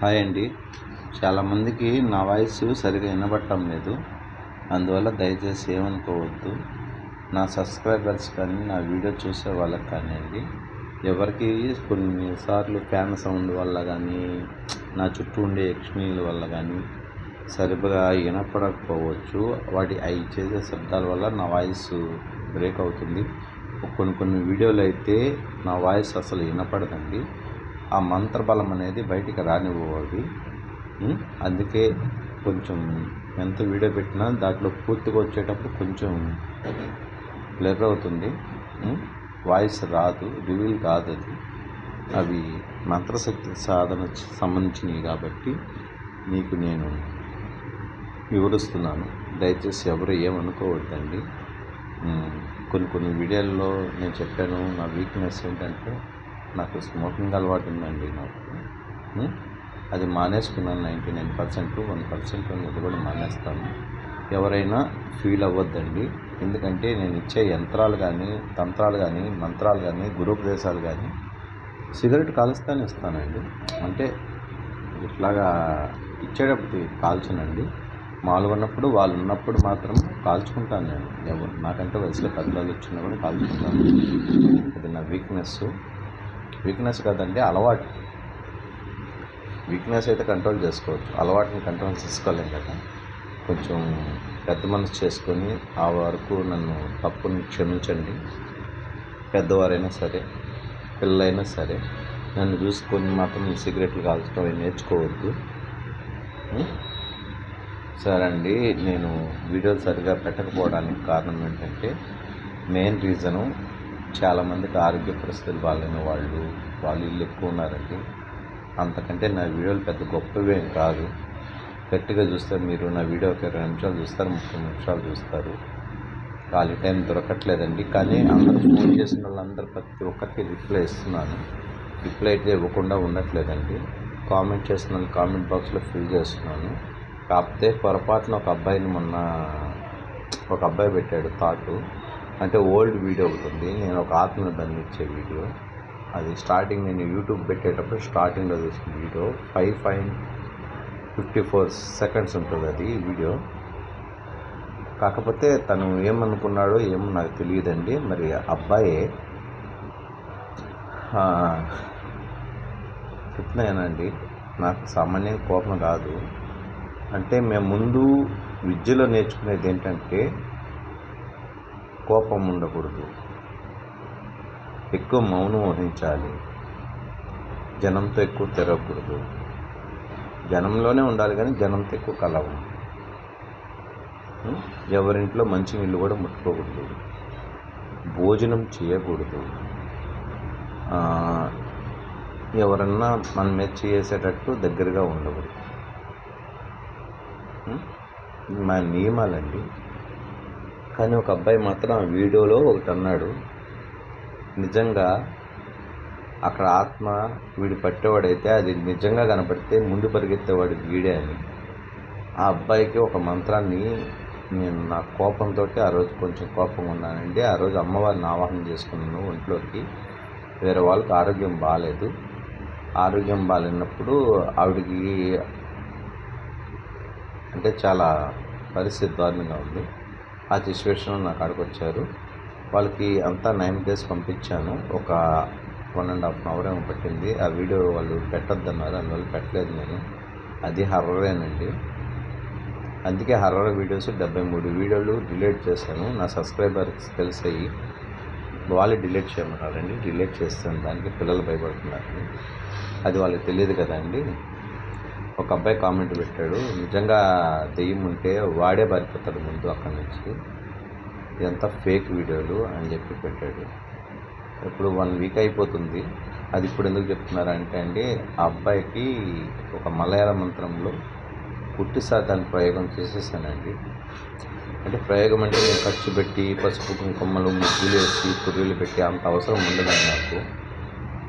Hi అండి. చాలామందికి నా వాయిస్ సరిగా వినబడటం లేదు. అందువల్ల దయచేసి ఏమనుకోవద్దు. నా సబ్స్క్రైబర్స్ కానీ నా వీడియో చూసే వాళ్ళకి కానివ్వండి. ఎవరికి కొన్నిసార్లు ఫ్యాన్ సౌండ్ వల్ల కానీ నా చుట్టూ ఉండే యక్ష్మీల వల్ల కానీ సరిగ్గా వినపడకపోవచ్చు. వాటి అవి చేసే శబ్దాల వల్ల నా వాయిస్ బ్రేక్ అవుతుంది. కొన్ని కొన్ని వీడియోలు అయితే నా వాయిస్ అసలు వినపడదండి. ఆ మంత్రబలం అనేది బయటికి రానివ్వవు అందుకే కొంచెం ఎంత వీడియో పెట్టినా దాంట్లో పూర్తిగా వచ్చేటప్పుడు కొంచెం బ్లర్ అవుతుంది. వాయిస్ రాదు రివీల్ కాదు అది. అవి మంత్రశక్తి సాధన సంబంధించినవి కాబట్టి మీకు నేను వివరిస్తున్నాను. దయచేసి ఎవరు ఏమనుకోవద్దండి. కొన్ని కొన్ని వీడియోల్లో నేను చెప్పాను నా వీక్నెస్ ఏంటంటే నాకు స్మోకింగ్ అలవాటు ఉందండి నాకు. అది మానేసుకున్నాను ninety nine percent one percent అనేది కూడా మానేస్తాను. ఎవరైనా ఫీల్ అవ్వద్దండి. ఎందుకంటే నేను ఇచ్చే యంత్రాలు కానీ తంత్రాలు కానీ మంత్రాలు కానీ గురుపదేశాలు కానీ సిగరెట్ కాలుస్తానే ఇస్తానండి. అంటే ఇట్లాగా ఇచ్చేటప్పుడు కాల్చనండి. మాలు ఉన్నప్పుడు వాళ్ళు ఉన్నప్పుడు మాత్రం కాల్చుకుంటాను నేను. ఎవరు నాకంటే వయసులో పెద్దలు వచ్చినా కూడా కాల్చుకుంటాను. అది నా వీక్నెస్ వీక్నెస్ కాదండి అలవాటు. వీక్నెస్ అయితే కంట్రోల్ చేసుకోవచ్చు. అలవాటుని కంట్రోల్ చేసుకోలేం కదా. కొంచెం పెద్ద మనసు చేసుకొని ఆ వరకు నన్ను తప్పుని క్షమించండి. పెద్దవారైనా సరే పిల్లలైనా సరే నన్ను చూసుకొని మాత్రం సిగరెట్లు కాల్చడం నేర్చుకోవద్దు. సరే అండి నేను వీడియోలు సరిగా పెట్టకపోవడానికి కారణం ఏంటంటే మెయిన్ రీజను చాలామందికి ఆరోగ్య పరిస్థితులు బాగాలేని వాళ్ళు వాళ్ళు ఇల్లు ఎక్కువ ఉన్నారండి. అంతకంటే నా వీడియోలు పెద్ద గొప్పవేం కాదు. గట్టిగా చూస్తే మీరు నా వీడియో ఒక ఇరవై నిమిషాలు చూస్తారు ముప్పై నిమిషాలు చూస్తారు. ఖాళీ టైం దొరకట్లేదండి. కానీ అందరూ ఫోన్ చేసిన వాళ్ళందరూ ప్రతి ఒక్కరికి రిప్లై ఇస్తున్నాను. రిప్లై అయితే ఇవ్వకుండా ఉండట్లేదండి. కామెంట్ చేసిన వాళ్ళు కామెంట్ బాక్స్లో ఫిల్ చేస్తున్నాను. కాకపోతే పొరపాటున ఒక అబ్బాయిని మొన్న ఒక అబ్బాయి పెట్టాడు థాటు అంటే ఓల్డ్ వీడియో ఒకటి ఉంది. నేను ఒక ఆత్మను బంధించే వీడియో. అది స్టార్టింగ్ నేను యూట్యూబ్ పెట్టేటప్పుడు స్టార్టింగ్లో తీసుకున్న video. Five five fifty four seconds ఉంటుంది అది వీడియో. కాకపోతే తను ఏమనుకున్నాడో ఏమో నాకు తెలియదండి. మరి అబ్బాయే చెప్తున్నాయనండి నాకు సామాన్యంగా కోపం కాదు అంటే మేము ముందు విద్యలో నేర్చుకునేది ఏంటంటే కోపం ఉండకూడదు. ఎక్కువ మౌనం వహించాలి. జనంతో ఎక్కువ తిరగకూడదు. జనంలోనే ఉండాలి కానీ జనంతో ఎక్కువ కలవం ఎవరింట్లో మంచి నీళ్ళు కూడా ముట్టుకోకూడదు. భోజనం చేయకూడదు. ఎవరన్నా మన మీద చేసేటట్టు దగ్గరగా ఉండకూడదు. మా నియమాలండి. కానీ ఒక అబ్బాయి మాత్రం ఆ వీడియోలో ఒకటి అన్నాడు. నిజంగా అక్కడ ఆత్మ వీడు పట్టేవాడైతే అది నిజంగా కనపడితే ముందు పరిగెత్తేవాడు వీడే అని. ఆ అబ్బాయికి ఒక మంత్రాన్ని నేను నా కోపంతో ఆ రోజు కొంచెం కోపం ఉన్నానండి. ఆ రోజు అమ్మవారిని ఆవాహన చేసుకున్నాను ఒంట్లోకి. వేరే వాళ్ళకి ఆరోగ్యం బాగాలేదు ఆరోగ్యం బాగాలేనప్పుడు ఆవిడకి అంటే చాలా పరిస్థితి దారుణంగా ఉంది. ఆ సిచ్యువేషన్లో నాకు అక్కడికి వచ్చారు వాళ్ళకి అంతా నైన్ డేస్ పంపించాను. ఒక వన్ అండ్ హాఫ్ అవర్ ఏమో పట్టింది. ఆ వీడియో వాళ్ళు పెట్టొద్దన్నారు. అందువల్ల పెట్టలేదు నేను. అది హర్రరేనండి అందుకే హర్రర్ వీడియోస్ డెబ్బై మూడు వీడియోలు డిలీట్ చేశాను. నా సబ్స్క్రైబర్స్ తెలిసాయి. వాళ్ళే డిలీట్ చేయమన్నారండి. డిలీట్ చేస్తాను. దానికి పిల్లలు భయపడుతున్నారు. అది వాళ్ళకి తెలియదు కదండి. ఒక అబ్బాయి కామెంట్ పెట్టాడు నిజంగా దెయ్యం ఉంటే వాడే పారిపోతాడు ముందు అక్కడి నుంచి. ఇదంతా ఫేక్ వీడియోలు అని చెప్పి పెట్టాడు. ఇప్పుడు వన్ వీక్ అయిపోతుంది. అది ఇప్పుడు ఎందుకు చెప్తున్నారంటే అండి ఆ అబ్బాయికి ఒక మలయాళ మంత్రంలో పుట్టి శాతాన్ని ప్రయోగం చేసేసానండి. అంటే ప్రయోగం అంటే నేను ఖర్చు పెట్టి పసుపు కుంకుమలు ముగ్గులు వేసి పుర్రీలు పెట్టి అంత అవసరం ఉండదండి నాకు.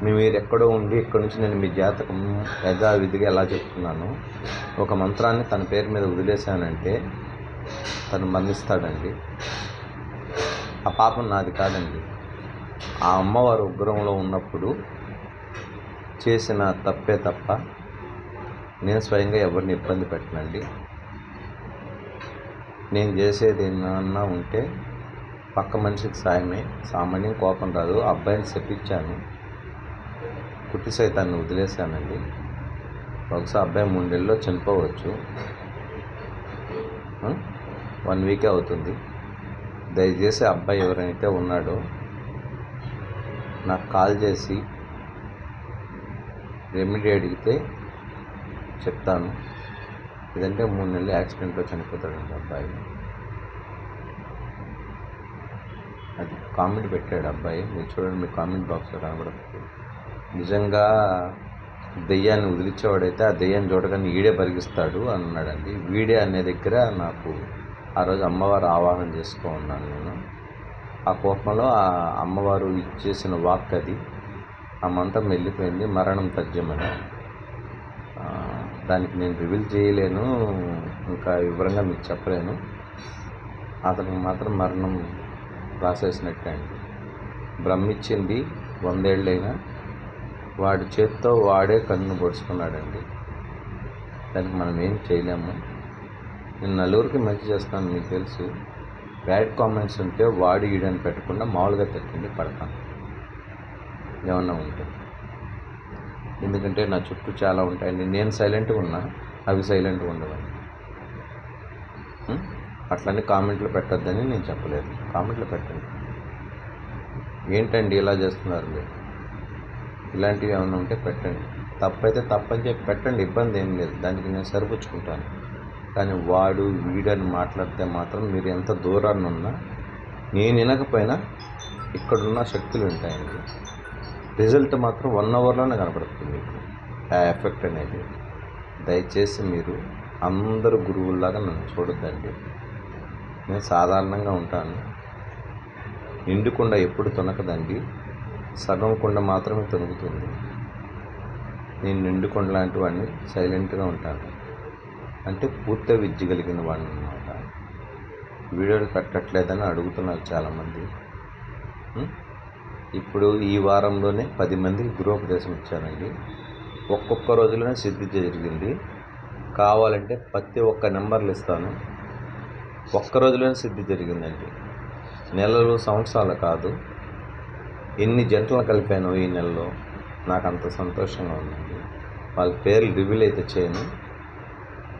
మీరు ఎక్కడో ఉండి ఇక్కడ నుంచి నేను మీ జాతకం యథావిధిగా ఎలా చెప్తున్నాను ఒక మంత్రాన్ని తన పేరు మీద వదిలేశానంటే తను మందిస్తాడండి ఆ పాపం నాది కాదండి. ఆ అమ్మవారు ఉగ్రంలో ఉన్నప్పుడు చేసిన తప్పే తప్ప నేను స్వయంగా ఎవరిని ఇబ్బంది పెట్టనండి. నేను చేసేది ఏమన్నా ఉంటే పక్క మనిషికి సాయమే. సామాన్యం కోపం రాదు. ఆ అబ్బాయిని చెప్పించాను కుట్టి సైతాన్ని వదిలేశానండి. ఒకసారి అబ్బాయి మూడు నెలల్లో చనిపోవచ్చు. వన్ వీకే అవుతుంది. దయచేసి ఆ అబ్బాయి ఎవరైతే ఉన్నాడో నాకు కాల్ చేసి రెమెడీ అడిగితే చెప్తాను. లేదంటే మూడు నెలలు యాక్సిడెంట్లో చనిపోతాడండి అబ్బాయి. అది కామెంట్ పెట్టాడు అబ్బాయి. మీరు చూడండి మీ కామెంట్ బాక్స్లో కనబడుతుంది నిజంగా దెయ్యాన్ని వదిలించేవాడైతే ఆ దెయ్యాన్ని చూడగానే ఈడే పరిగిస్తాడు అన్నాడండి. వీడే అనే దగ్గర నాకు ఆ రోజు అమ్మవారు ఆవాహన చేసుకో ఉన్నాను నేను. ఆ కోపంలో ఆ అమ్మవారు ఇచ్చేసిన వాక్ అది. ఆ మంత్రం వెళ్ళిపోయింది మరణం తథ్యమని దానికి నేను రివీల్ చేయలేను ఇంకా వివరంగా మీకు చెప్పలేను. అతనికి మాత్రం మరణం రాసేసినట్టే అండి. బ్రహ్మిచ్చింది వందేళ్ళైనా వాడి చేత్తో వాడే కన్ను పొడుచుకున్నాడండి. దానికి మనం ఏం చేయలేము. నేను నలుగురికి మంచి చేస్తాను మీకు తెలుసు. బ్యాడ్ కామెంట్స్ ఉంటే వాడి ఈడని పెట్టకుండా మామూలుగా తెచ్చింది పడతాను. ఏమన్నా ఉంటే. ఎందుకంటే నా చుట్టూ చాలా ఉంటాయండి. నేను సైలెంట్గా ఉన్నా అవి సైలెంట్గా ఉండవండి. అట్లనే కామెంట్లు పెట్టొద్దని నేను చెప్పలేదు. కామెంట్లు పెట్టండి. ఏంటండి ఇలా చేస్తున్నారు మీరు? ఇలాంటివి ఏమైనా ఉంటే పెట్టండి. తప్పైతే తప్పని చెప్పి పెట్టండి ఇబ్బంది ఏం లేదు. దానికి నేను సరిపుచ్చుకుంటాను. కానీ వాడు వీడని మాట్లాడితే మాత్రం మీరు ఎంత దూరాన్ని ఉన్నా నేను వినకపోయినా ఇక్కడున్న శక్తులు ఉంటాయండి రిజల్ట్ మాత్రం వన్ అవర్లోనే కనపడుతుంది మీకు. ఆ ఎఫెక్ట్ అనేది. దయచేసి మీరు అందరు గురువుల్లాగా నన్ను చూడొద్దండి. నేను సాధారణంగా ఉంటాను. నిండుకుండ ఎప్పుడు తొనకదండి. సగం కుండ మాత్రమే తొంగుతుంది నేను నిండుకుండ లాంటి వాడిని సైలెంట్గా ఉంటాను. అంటే పూర్తి విద్య కలిగిన వాడిని అనమాట వీడియోలు పెట్టట్లేదని అడుగుతున్నారు చాలామంది. ఇప్పుడు ఈ వారంలోనే పది మందికి గృహోపదేశం ఇచ్చానండి ఒక్కొక్క రోజులోనే సిద్ధి జరిగింది. కావాలంటే ప్రతి ఒక్క నెంబర్లు ఇస్తాను. ఒక్క రోజులోనే సిద్ధి జరిగిందండి. నెలలు సంవత్సరాలు కాదు. ఎన్ని జంటలు కలిపాను ఈ నెలలో నాకు అంత సంతోషంగా ఉందండి. వాళ్ళ పేర్లు రివీల్ అయితే చేయను.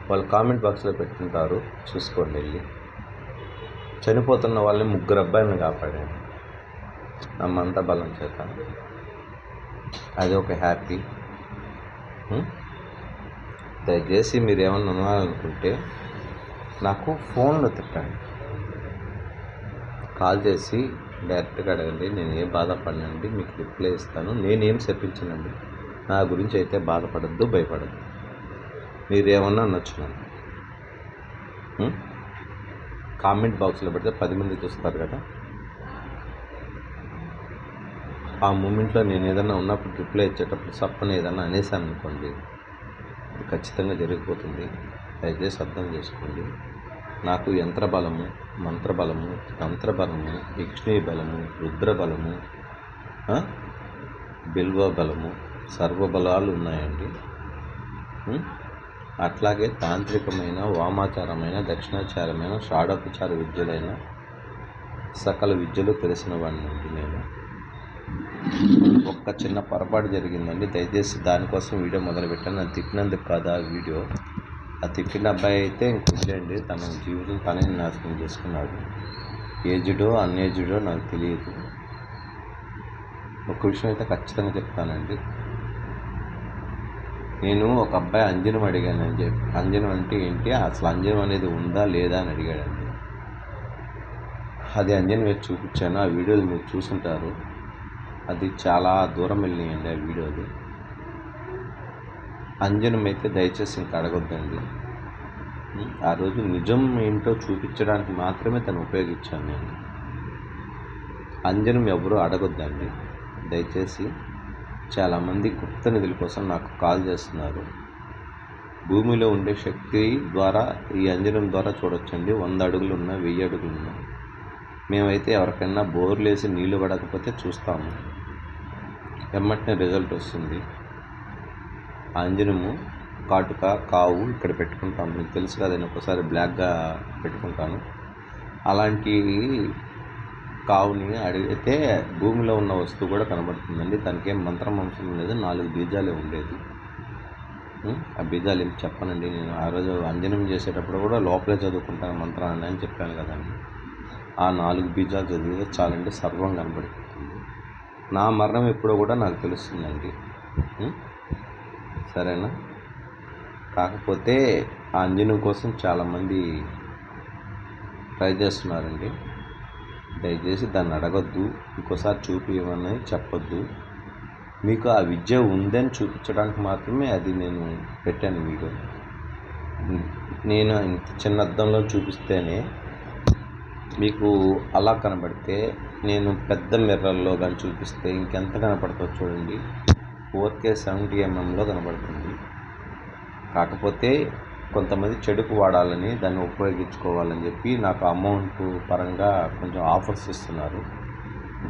వాళ్ళు కామెంట్ బాక్స్లో పెట్టుకుంటారు చూసుకోండి వెళ్ళి. చనిపోతున్న వాళ్ళని ముగ్గురు అబ్బాయిలను కాపాడాను. నమ్మంతా బలం చేత. అది ఒక హ్యాపీ. దయచేసి మీరు ఏమన్నా ఉన్నారనుకుంటే నాకు ఫోన్లో తిట్టండి. కాల్ చేసి డైరెక్ట్గా అడగండి నేను ఏం బాధపడినండి మీకు రిప్లై ఇస్తాను. నేనేం చెప్పించనండి నా గురించి అయితే బాధపడద్దు భయపడద్దు. మీరేమన్నా నచ్చునండి ఉం? కామెంట్ బాక్స్లో పెడితే పది మంది చూస్తారు కదా? ఆ మూమెంట్లో నేను ఏదైనా ఉన్నప్పుడు రిప్లై ఇచ్చేటప్పుడు సప్పని ఏదైనా అనేసాను అనుకోండి ఖచ్చితంగా జరిగిపోతుంది. దయచేసి అర్థం చేసుకోండి. నాకు యంత్ర బలము తంత్రబలము బలము బలము యక్షిణీ బలము రుద్ర బలము బిల్వ బలము సర్వబలాలు ఉన్నాయండి. అట్లాగే తాంత్రికమైన వామాచారమైన దక్షిణాచారమైన షాడోపచార విద్యలైన సకల విద్యలు తెలిసిన వాడినండి నేను. ఒక్క చిన్న పొరపాటు జరిగిందండి. దయచేసి దానికోసం వీడియో మొదలుపెట్టాను. నన్ను తిట్టినందుకు కాదు ఆ వీడియో. ఆ తిట్టిన అబ్బాయి అయితే ఇంకొద్దండి తన జీవితం తనే నాశనం చేసుకున్నాడు. ఏజ్డో అన్ఏజ్డో నాకు తెలియదు. ఒక విషయం అయితే ఖచ్చితంగా చెప్తానండి. నేను ఒక అబ్బాయి అంజనం అడిగాను అని చెప్పి అంజనం అంటే ఏంటి? అసలు అంజనం అనేది ఉందా లేదా అని అడిగాడండి. అది అంజనం వేసి చూపించాను. ఆ వీడియోలు మీరు చూసుంటారు. అది చాలా దూరం వెళ్ళినాయండి ఆ వీడియోలు. అంజనం అయితే దయచేసి ఇంకా అడగొద్దండి. ఆ రోజు నిజం ఏంటో చూపించడానికి మాత్రమే తను ఉపయోగించాను నేను. అంజనం ఎవరు అడగొద్దండి. దయచేసి చాలామంది గుప్త నిధుల కోసం నాకు కాల్ చేస్తున్నారు. భూమిలో ఉండే శక్తి ద్వారా ఈ అంజనం ద్వారా చూడొచ్చండి. వంద అడుగులు ఉన్నా వెయ్యి అడుగులు ఉన్నా మేమైతే ఎవరికైనా బోర్లేసి నీళ్ళు పడకపోతే చూస్తాము. వెమ్మటనే రిజల్ట్ వస్తుంది. అంజనము కాటుక కావు ఇక్కడ పెట్టుకుంటాను మీకు తెలుసు కదా నేను ఒకసారి బ్లాక్గా పెట్టుకుంటాను. అలాంటి కావుని అడిగితే భూమిలో ఉన్న వస్తువు కూడా కనబడుతుందండి. దానికి ఏం మంత్రం అంశం లేదు నాలుగు బీజాలే ఉండేది. ఆ బీజాలు ఏం చెప్పనండి. నేను ఆ రోజు అంజనం చేసేటప్పుడు కూడా లోపలే చదువుకుంటాను మంత్రాన్ని అని చెప్పాను కదండి ఆ నాలుగు బీజాలు చదివితే చాలండి సర్వం కనబడుతుంది. నా మరణం ఎప్పుడో కూడా నాకు తెలుస్తుందండి. సరేనా? కాకపోతే ఆ అంజనం కోసం చాలామంది ట్రై చేస్తున్నారండి. దయచేసి దాన్ని అడగొద్దు. ఇంకోసారి చూపించమని చెప్పొద్దు. మీకు ఆ విద్య ఉందని చూపించడానికి మాత్రమే అది నేను పెట్టాను వీడియో. నేను ఇంత చిన్న అద్దంలో చూపిస్తేనే మీకు అలా కనబడితే నేను పెద్ద మిర్రర్లో కానీ చూపిస్తే ఇంకెంత కనపడుతుందో చూడండి. ఫోర్ కే సెవెంటీ ఎంఎంలో కనబడుతుంది. కాకపోతే కొంతమంది చెడుకు వాడాలని దాన్ని ఉపయోగించుకోవాలని చెప్పి నాకు అమౌంట్ పరంగా కొంచెం ఆఫర్స్ ఇస్తున్నారు.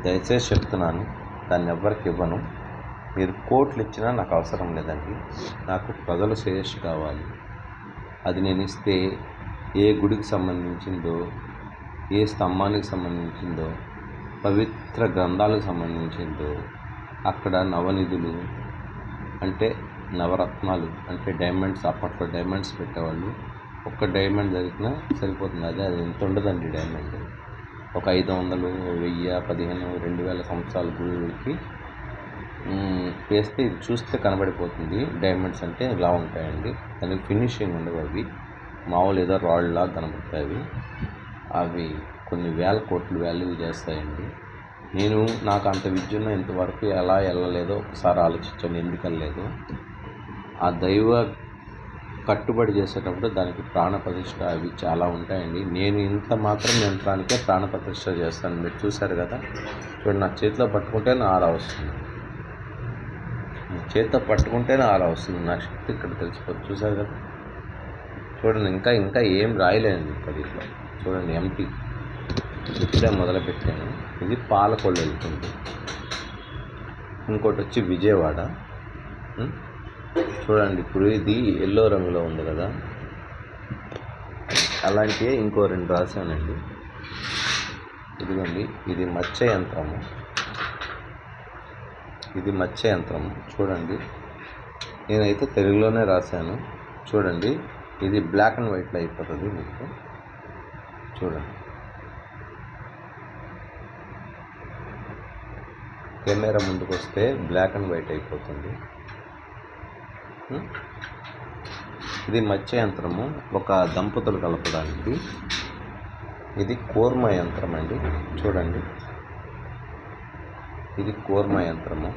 దయచేసి చెప్తున్నాను దాన్ని ఎవ్వరికి ఇవ్వను. మీరు కోట్లు ఇచ్చినా నాకు అవసరం లేదండి. నాకు ప్రజల శ్రేయస్ కావాలి. అది నేను ఇస్తే ఏ గుడికి సంబంధించిందో ఏ స్తంభానికి సంబంధించిందో పవిత్ర గ్రంథాలకు సంబంధించిందో అక్కడ నవనిధులు అంటే నవరత్నాలు అంటే డైమండ్స్ అప్పట్లో డైమండ్స్ పెట్టేవాళ్ళు. ఒక్క డైమండ్ దొరికినా సరిపోతుంది. అదే అది ఎంత ఉండదండి డైమండ్. ఒక ఐదు వందలు వెయ్యి పదిహేను రెండు వేల సంవత్సరాల గుళ్ళకి వేస్తే ఇది చూస్తే కనబడిపోతుంది. డైమండ్స్ అంటే ఇలా ఉంటాయండి. దానికి ఫినిషింగ్ ఉండవు అవి. మామూలు ఏదో రాళ్ళలా కనబడతాయి అవి. అవి కొన్ని వేల కోట్లు వాల్యూ చేస్తాయండి. నేను నాకు అంత విద్యున్న ఇంతవరకు ఎలా వెళ్ళలేదో ఒకసారి ఆలోచించండి ఎందుకు ఆ దైవ కట్టుబడి చేసేటప్పుడు దానికి ప్రాణప్రతిష్ఠ అవి చాలా ఉంటాయండి. నేను ఇంత మాత్రం యంత్రానికే ప్రాణప్రతిష్ఠ చేస్తాను. మీరు చూశారు కదా? చూడండి నా చేతిలో పట్టుకుంటే నా ఆరా వస్తుంది. నా చేతితో పట్టుకుంటేనే ఆరా వస్తుంది. నా శక్తి ఇక్కడ తెలిసిపోతుంది. చూశారు కదా? చూడండి ఇంకా ఇంకా ఏం రాయలేదండి ఇంకా దీంట్లో. చూడండి ఎంపీ ఇప్పుడే మొదలుపెట్టాను. ఇది పాలకొల్లు వెళ్తుంది ఇంకోటి వచ్చి విజయవాడ. చూడండి ఇప్పుడు ఇది ఎల్లో రంగులో ఉంది కదా. అలాంటివే ఇంకో రెండు రాశానండి. ఇదిగోండి ఇది మత్స్య యంత్రము. ఇది మత్స్య యంత్రము. చూడండి నేనైతే తెలుగులోనే రాశాను. చూడండి ఇది బ్లాక్ అండ్ వైట్లో అయిపోతుంది మీకు. చూడండి. కెమెరా ముందుకు వస్తే బ్లాక్ అండ్ వైట్ అయిపోతుంది. ఇది మత్స్య యంత్రము. ఒక దంపతులు కలపడానికి ఇది కూర్మ యంత్రం అండి. చూడండి. ఇది కూర్మ యంత్రము.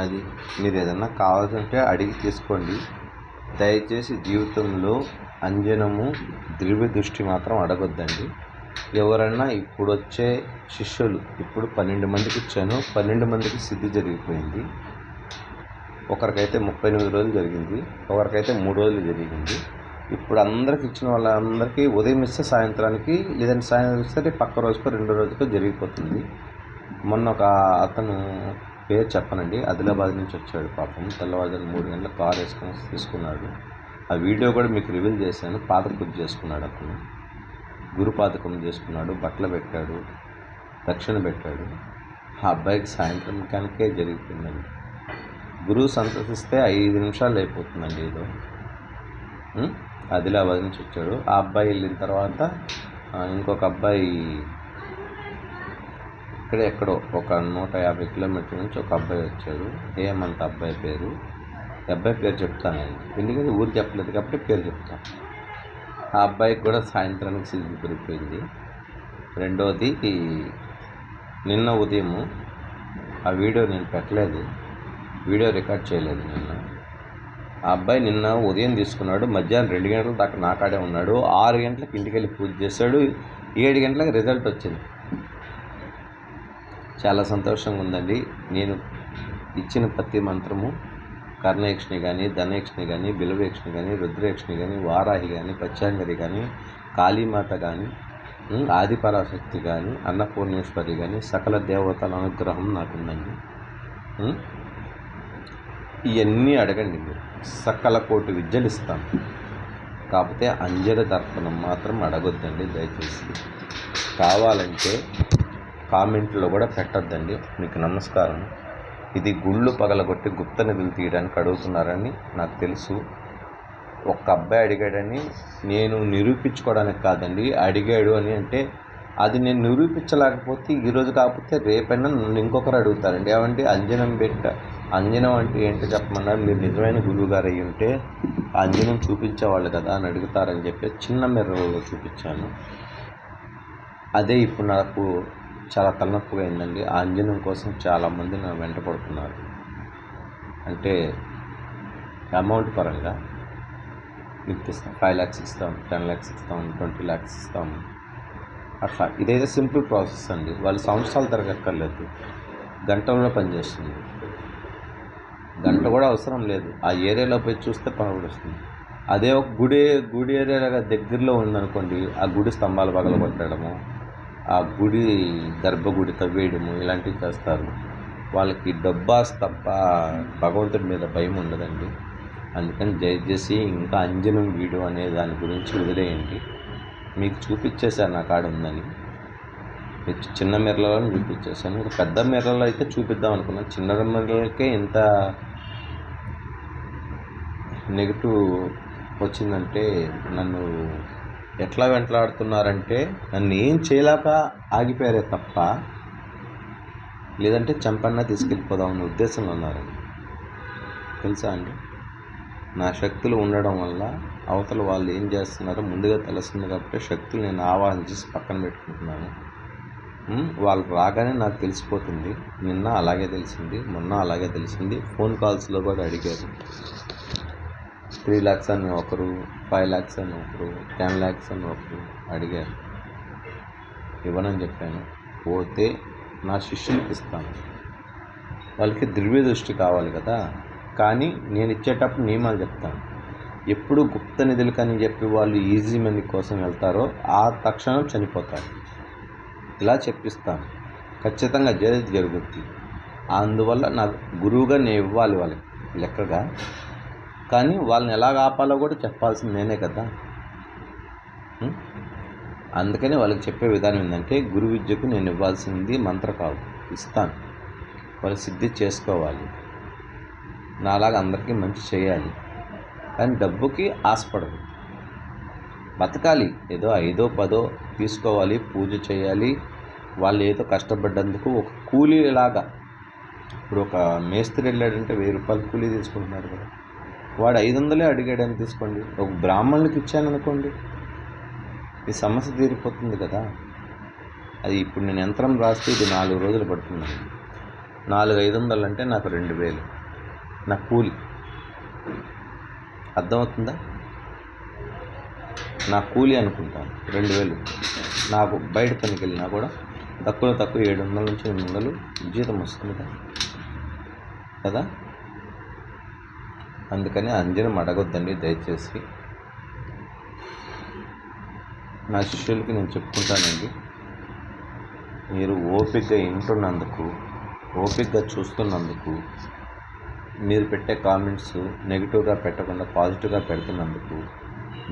అది మీరు ఏదన్నా కావాల్సింటే అడిగి తీసుకోండి. దయచేసి జీవితంలో అంజనము ద్రవ్య దృష్టి మాత్రం అడగొద్దండి. ఎవరైనా ఇప్పుడు వచ్చే శిష్యులు ఇప్పుడు పన్నెండు మందికి ఇచ్చాను పన్నెండు మందికి సిద్ధి జరిగిపోయింది. ఒకరికైతే ముప్పై ఎనిమిది రోజులు జరిగింది ఒకరికైతే మూడు రోజులు జరిగింది. ఇప్పుడు అందరికి ఇచ్చిన వాళ్ళందరికీ ఉదయం ఇస్తే సాయంత్రానికి లేదంటే సాయంత్రం ఇస్తే పక్క రోజుకో రెండో రోజుకో జరిగిపోతుంది. మొన్న ఒక అతను పేరు చెప్పనండి. ఆదిలాబాద్ నుంచి వచ్చాడు పాపం. తెల్లవారుజాము మూడు గంటల కార్ వేసుకొని తీసుకున్నాడు. ఆ వీడియో కూడా మీకు రివీల్ చేశాను. పాత పూజ చేసుకున్నాడు అతను. గురుపాతకం చేసుకున్నాడు. బట్టలు పెట్టాడు. దక్షిణ పెట్టాడు. ఆ అబ్బాయికి సాయంత్రం కనుకే జరిగిపోయిందండి. గురువు సంతసిస్తే ఐదు నిమిషాలు అయిపోతుందండి ఏదో. ఆదిలాబాద్ నుంచి వచ్చాడు. ఆ అబ్బాయి వెళ్ళిన తర్వాత ఇంకొక అబ్బాయి ఇక్కడే ఎక్కడో ఒక నూట యాభై కిలోమీటర్ల నుంచి ఒక అబ్బాయి వచ్చాడు. ఏమంత అబ్బాయి పేరు. అబ్బాయి పేరు చెప్తానండి ఎందుకంటే ఊరు చెప్పలేదు కాబట్టి పేరు చెప్తాను ఆ అబ్బాయికి కూడా సాయంత్రానికి సిద్ధి దొరికిపోయింది రెండవది నిన్న ఉదయము ఆ వీడియో నేను పెట్టలేదు. వీడియో రికార్డ్ చేయలేదు నిన్న. ఆ అబ్బాయి నిన్న ఉదయం తీసుకున్నాడు. మధ్యాహ్నం రెండు గంటల దాకా నాకాడే ఉన్నాడు. ఆరు గంటలకు ఇంటికి వెళ్ళి పూజ చేశాడు. ఏడు గంటలకు రిజల్ట్ వచ్చింది. చాలా సంతోషంగా ఉందండి. నేను ఇచ్చిన ప్రతి మంత్రము కర్ణయక్షిణి కానీ ధనయక్షిణి కానీ బిలవయక్షిణి కానీ రుద్రయక్షిణి కానీ వారాహి కానీ పచ్చాంగరి కానీ కాళీమాత కానీ ఆదిపరాశక్తి కానీ అన్నపూర్ణేశ్వరి కానీ సకల దేవతల అనుగ్రహం నాకుందండి. ఇవన్నీ అడగండి మీరు. సకల కోటి విద్యలు ఇస్తాం. కాకపోతే అంజలి దర్పణం మాత్రం అడగొద్దండి దయచేసి. కావాలంటే కామెంట్లో కూడా పెట్టొద్దండి. మీకు నమస్కారం. ఇది గుళ్ళు పగలగొట్టి గుప్త నిధులు తీయడానికి అడుగుతున్నారని నాకు తెలుసు. ఒక్క అబ్బాయి అడిగాడని నేను నిరూపించుకోవడానికి కాదండి. అడిగాడు అని అంటే అది నేను నిరూపించలేకపోతే ఈరోజు కాకపోతే రేపైనా నన్ను ఇంకొకరు అడుగుతారండి. ఏమంటే అంజనం పెట్ట అంజనం అంటే ఏంటో చెప్పమన్నారు. మీరు నిజమైన గురువు గారు అయ్యి ఉంటే అంజనం చూపించేవాళ్ళు కదా అని అడుగుతారని చెప్పి చిన్న మిర్రర్లో చూపించాను. అదే ఇప్పుడు నాకు చాలా తలనొప్పిగా అయిందండి. ఆ అంజనం కోసం చాలామంది నా వెంట పడుతున్నారు అంటే అమౌంట్ పరంగా మీకు ఇస్తాం ఫైవ్ ల్యాక్స్ ఇస్తాం టెన్ ల్యాక్స్ ఇస్తాం ట్వంటీ ల్యాక్స్ ఇస్తాం. అట్లా ఇదైతే సింపుల్ ప్రాసెస్ అండి. వాళ్ళు సంవత్సరాలు తిరగక్కర్లేదు. గంటల్లో పనిచేస్తుంది గంట కూడా అవసరం లేదు. ఆ ఏరియాలో పోయి చూస్తే పని కూడా వస్తుంది. అదే ఒక గుడి గుడి ఏరియా దగ్గరలో ఉందనుకోండి ఆ గుడి స్తంభాలు పగలగొట్టడము ఆ గుడి గర్భగుడి తవ్వేయడము ఇలాంటివి చేస్తారు. వాళ్ళకి డబ్బాస్ తప్ప భగవంతుడి మీద భయం ఉండదండి. అందుకని దయచేసి ఇంకా అంజనం వీడియో అనే దాని గురించి వదిలేయండి. మీకు చూపించేశాను నా కాడ ఉందని. మీకు చిన్న మిర్రలలో చూపించేశాను ఇంకా పెద్ద మిర్రలో అయితే చూపిద్దాం అనుకున్నాను చిన్న మిర్రలకే ఇంత నెగిటివ్ వచ్చిందంటే నన్ను ఎట్లా వెంటలాడుతున్నారంటే నన్ను ఏం చేయలేక ఆగిపోయారే తప్ప లేదంటే చంపన్నా తీసుకెళ్ళిపోదాం అనే ఉద్దేశంలో ఉన్నారండి. తెలుసా అండి? నా శక్తులు ఉండడం వల్ల అవతల వాళ్ళు ఏం చేస్తున్నారో ముందుగా తెలుస్తుంది కాబట్టి శక్తులు నేను ఆవాహన చేసి పక్కన పెట్టుకుంటున్నాను. వాళ్ళు రాగానే నాకు తెలిసిపోతుంది. నిన్న అలాగే తెలిసింది మొన్న అలాగే తెలిసింది. ఫోన్ కాల్స్లో కూడా అడిగారు. త్రీ ల్యాక్స్ అని ఒకరు ఫైవ్ ల్యాక్స్ అని ఒకరు టెన్ ల్యాక్స్ అని ఒకరు అడిగారు. ఇవ్వనని చెప్పాను. పోతే నా శిష్యులకి ఇస్తాను. వాళ్ళకి దివ్య దృష్టి కావాలి కదా. కానీ నేను ఇచ్చేటప్పుడు నియమాలు చెప్తాను. ఎప్పుడు గుప్త నిధులకని చెప్పి వాళ్ళు ఈజీ మనీ కోసం వెళ్తారో ఆ తక్షణం చనిపోతారు. ఇలా చెప్పిస్తాను. ఖచ్చితంగా జరిగి జరుగుద్ది. అందువల్ల నాకు గురువుగా నేను ఇవ్వాలి వాళ్ళకి. లెక్కగా కానీ వాళ్ళని ఎలా ఆపాలో కూడా చెప్పాల్సింది నేనే కదా. అందుకని వాళ్ళకి చెప్పే విధానం ఏంటంటే గురు విద్యకు నేను ఇవ్వాల్సింది మంత్ర కాదు ఇస్తాను. వాళ్ళు సిద్ధి చేసుకోవాలి. నాలాగా అందరికీ మంచి చేయాలి. కానీ డబ్బుకి ఆశపడదు బతకాలి. ఏదో ఐదో పదో తీసుకోవాలి పూజ చేయాలి. వాళ్ళు ఏదో కష్టపడ్డందుకు ఒక కూలీలాగా. ఇప్పుడు ఒక మేస్త్రి వెళ్ళాడంటే వెయ్యి రూపాయలు కూలీ తీసుకుంటున్నారు కదా. వాడు ఐదు వందలే అడిగాడని తీసుకోండి. ఒక బ్రాహ్మణునికి ఇచ్చాను అనుకోండి ఈ సమస్య తీరిపోతుంది కదా. అది ఇప్పుడు నేను యంత్రం రాస్తే ఇది నాలుగు రోజులు పడుతున్నాను నాలుగు ఐదు వందలు అంటే నాకు రెండు వేలు. నా కూలి. అర్థమవుతుందా? నా కూలి అనుకుంటాను రెండు వేలు. నాకు బయట పనికి వెళ్ళినా కూడా తక్కువ తక్కువ ఏడు వందల నుంచి ఎనిమిది వందలు జీతం వస్తుంది కదా. కదా? అందుకని అంజనం అడగొద్దండి దయచేసి. నా శిష్యులకి నేను చెప్పుకుంటానండి. మీరు ఓపికగా వింటున్నందుకు ఓపికగా చూస్తున్నందుకు మీరు పెట్టే కామెంట్స్ నెగిటివ్గా పెట్టకుండా పాజిటివ్గా పెడుతున్నందుకు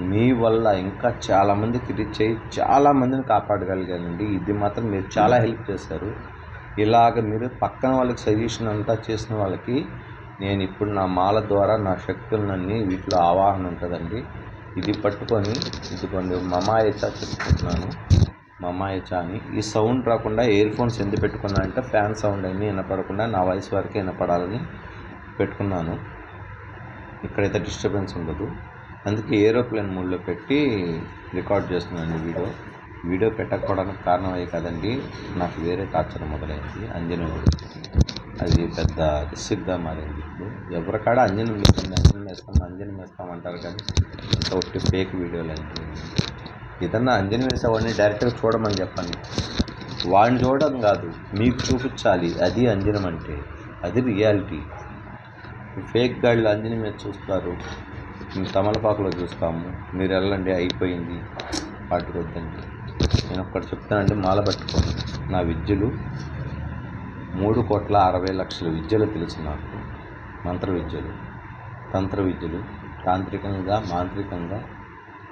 మీ వల్ల ఇంకా చాలామందికి రీచ్ అయ్యి చాలామందిని కాపాడగలిగానండి. ఇది మాత్రం మీరు చాలా హెల్ప్ చేశారు. ఇలాగ మీరు పక్కన వాళ్ళకి సజెషన్ అంతా చేసిన వాళ్ళకి నేను ఇప్పుడు నా మాల ద్వారా నా శక్తులన్నీ వీటిలో ఆవాహన ఉంటుందండి. ఇది పట్టుకొని ఇదిగోండి మమాయచ చెప్పుకుంటున్నాను మమాయచ అని. ఈ సౌండ్ రాకుండా ఇయర్ ఫోన్స్ ఎందుకు పెట్టుకున్నానంటే ఫ్యాన్ సౌండ్ అన్నీ వినపడకుండా నా వాయిస్ వరకే వినపడాలని పెట్టుకున్నాను. ఇక్కడైతే డిస్టర్బెన్స్ ఉండదు. అందుకే ఏరోప్లేన్ మూడ్లో పెట్టి రికార్డ్ చేస్తున్నాను వీడియో. వీడియో పెట్టకపోవడానికి కారణం అయ్యి కదండి నాకు వేరే టార్చర్ మొదలైంది. అంజనం అది పెద్ద రిస్క్గా మారింది. ఇప్పుడు ఎవరికాడ అంజనం వేస్తుంది అంజనం వేస్తాం అంజనం వేస్తాం అంటారు కానీ ఒకటి ఫేక్ వీడియోలు అంటే ఏదన్నా అంజనం వేసేవాడిని డైరెక్ట్గా చూడమని చెప్పండి. వాడిని చూడడం కాదు మీకు చూపించాలి. అది అంజనం అంటే అది రియాలిటీ ఫేక్ గాళ్ళు అంజనం మీద చూస్తారు. మేము తమలపాకులో చూస్తాము. మీరు వెళ్ళండి అయిపోయింది. వాటికి వద్దండి. నేను ఒక్కటి చెప్తానంటే మాల పట్టుకోండి. నా విద్యలు మూడు కోట్ల అరవై లక్షల విద్యలు తెలుసు నాకు మంత్ర విద్యలు తంత్ర విద్యలు తాంత్రికంగా మాంత్రికంగా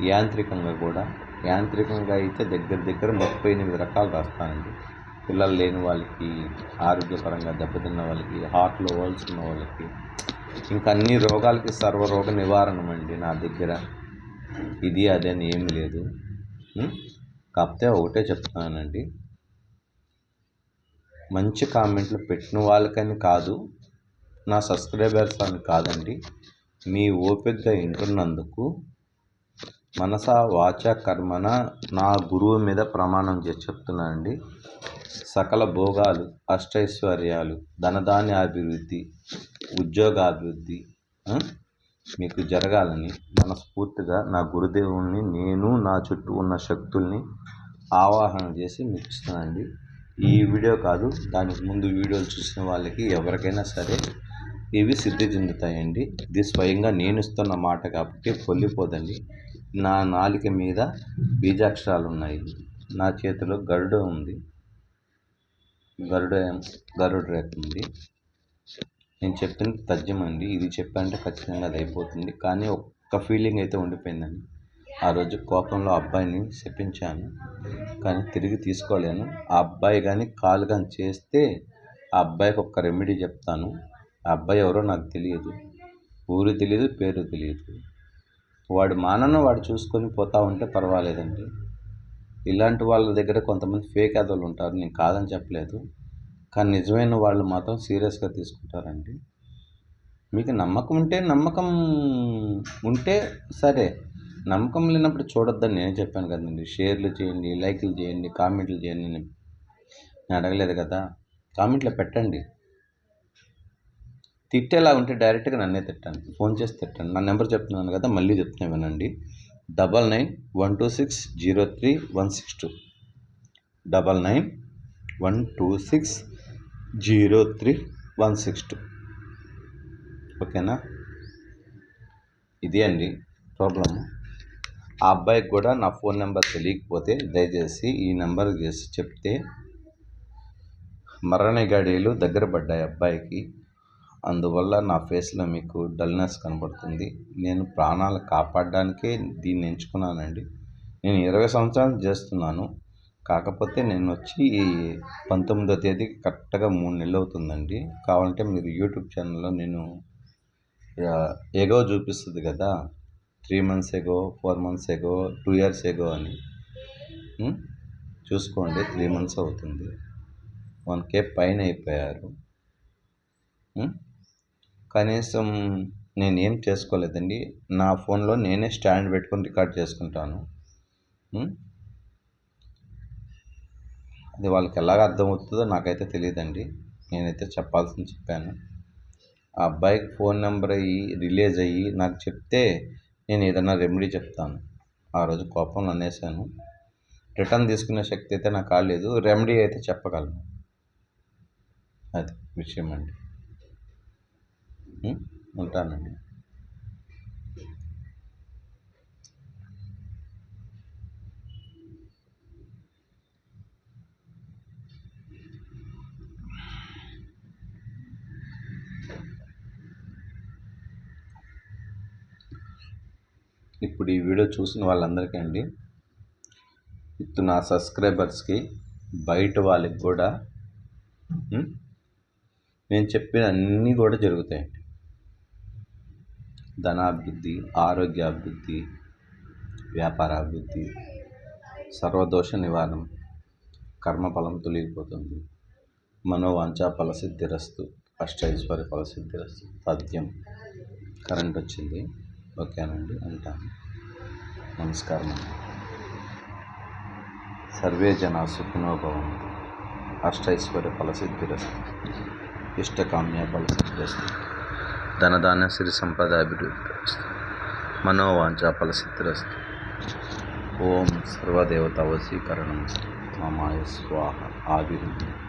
యాంత్రికంగా కూడా. యాంత్రికంగా అయితే దగ్గర దగ్గర ముప్పై ఎనిమిది రకాలు రాస్తానండి. పిల్లలు లేని వాళ్ళకి ఆరోగ్యపరంగా దెబ్బతిన్న వాళ్ళకి హార్ట్లో హోల్స్ ఉన్న వాళ్ళకి. ఇంకా అన్ని రోగాలకి సర్వరోగ నివారణం అండి నా దగ్గర. ఇది అదే అని ఏమీ లేదు. కాకపోతే ఒకటే చెప్తున్నానండి. మంచి కామెంట్లు పెట్టిన వాళ్ళకని కాదు నా సబ్స్క్రైబర్స్ అని కాదండి మీ ఓపికగా వింటున్నందుకు మనస వాచ కర్మన నా గురువు మీద ప్రమాణం చేసి చెప్తున్నానండి సకల భోగాలు అష్టైశ్వర్యాలు ధనధాన్య అభివృద్ధి ఉద్యోగాభివృద్ధి మీకు జరగాలని మనస్ఫూర్తిగా నా గురుదేవుణ్ణి నేను నా చుట్టూ ఉన్న శక్తుల్ని ఆవాహన చేసి మీకు ఇస్తున్నానండి ఈ వీడియో కాదు దానికి ముందు వీడియోలు చూసిన వాళ్ళకి ఎవరికైనా సరే ఇవి సిద్ధి చెందుతాయండి ఇది స్వయంగా నేను ఇస్తున్న మాట కాబట్టి పొల్లిపోదండి. నా నాలిక మీద బీజాక్షరాలు ఉన్నాయి నా చేతిలో గరుడ ఉంది. గరుడ గరుడ రేఖ ఉంది. నేను చెప్పింది తథ్యం ఇది చెప్పంటే ఖచ్చితంగా అది అయిపోతుంది. కానీ ఒక్క ఫీలింగ్ అయితే ఉండిపోయిందండి. ఆ రోజు కోపంలో అబ్బాయిని శపించాను కానీ తిరిగి తీసుకోలేను. ఆ అబ్బాయి కానీ కాలు కానీ చేస్తే ఆ అబ్బాయికి ఒక్క రెమెడీ చెప్తాను. ఆ అబ్బాయి ఎవరో నాకు తెలియదు. ఊరు తెలియదు పేరు తెలియదు. వాడు మానను వాడు చూసుకొని పోతా ఉంటే పర్వాలేదండి. ఇలాంటి వాళ్ళ దగ్గర కొంతమంది ఫేక్ అదోళ్ళు ఉంటారు నేను కాదని చెప్పలేదు. కానీ నిజమైన వాళ్ళు మాత్రం సీరియస్గా తీసుకుంటారండి. మీకు నమ్మకం ఉంటే నమ్మకం ఉంటే సరే. నమ్మకం లేనప్పుడు చూడొద్దని నేను చెప్పాను కదండి షేర్లు చేయండి లైక్లు చేయండి కామెంట్లు చేయండి నేను అడగలేదు కదా. కామెంట్లో పెట్టండి. తిట్టేలా ఉంటే డైరెక్ట్గా నన్నే తిట్టండి. ఫోన్ చేసి తిట్టండి. నా నెంబర్ చెప్తున్నాను కదా మళ్ళీ చెప్తున్నా వినండి. Double nine one two six zero three one six two. Double nine one two six zero three one six two. ఓకేనా? ఇది అండి ప్రాబ్లము. ఆ అబ్బాయికి కూడా నా ఫోన్ నెంబర్ తెలియకపోతే దయచేసి ఈ నెంబర్ చేసి చెప్తే మరణ గాడీలు దగ్గర పడ్డాయి అబ్బాయికి. అందువల్ల నా ఫేస్లో మీకు డల్నెస్ కనబడుతుంది. నేను ప్రాణాలు కాపాడడానికే దీన్ని ఎంచుకున్నానండి. నేను ఇరవై సంవత్సరాలు చేస్తున్నాను. కాకపోతే నేను వచ్చి పంతొమ్మిదో తేదీకి కరెక్ట్గా మూడు నెలలు అవుతుందండి. కావాలంటే మీరు యూట్యూబ్ ఛానల్లో నేను ఎగో చూపిస్తుంది కదా three months ago four months ago two years ago అని. చూసుకోండి త్రీ మంత్స్ అవుతుంది. వన్ కే పైన అయిపోయారు. కనీసం నేనేం చేసుకోలేదండి. నా ఫోన్లో నేనే స్టాండ్ పెట్టుకొని రికార్డ్ చేసుకుంటాను. అది వాళ్ళకి ఎలాగ అర్థమవుతుందో నాకైతే తెలియదండి నేనైతే చెప్పాల్సింది చెప్పాను. ఆ అబ్బాయికి ఫోన్ నెంబర్ అయ్యి రిలీజ్ అయ్యి నాకు చెప్తే నేను ఏదైనా రెమెడీ చెప్తాను. ఆ రోజు కోపంలో అనేసాను రిటర్న్ తీసుకునే శక్తి అయితే నాకు కాలేదు రెమెడీ అయితే చెప్పగలను. అది విషయం అండి. ఉంటానండి. ఇప్పుడు ఈ వీడియో చూసిన వాళ్ళందరికీ అండి ఇప్పుడు నా సబ్స్క్రైబర్స్కి బయట వాళ్ళకి కూడా నేను చెప్పిన అన్నీ కూడా జరుగుతాయండి. ధనాభివృద్ధి ఆరోగ్యాభివృద్ధి వ్యాపారాభివృద్ధి సర్వదోష నివారణ కర్మఫలం తొలగిపోతుంది మనోవాంఛ ఫలసిద్ధిరస్తు అష్టైశ్వర్య ఫలసిద్ధిరస్తు పద్యం కరెంట్ వచ్చింది ఓకేనండి ఉంటాను. నమస్కారం అండి. సర్వే జనా సుఖినో భవంతు అష్టైశ్వర్య ఫలసిద్ధిరస్తు. ఇష్టకామ్య ఫలసిద్ధిరస్తు. ధనధాన్య సిరి సంపద అభివృద్ధి మనోవాంఛ ఫలసిద్ధిరస్తు. ఓం సర్వదేవత వశీకరణం మమాయ స్వాహ. ఆవిర్భి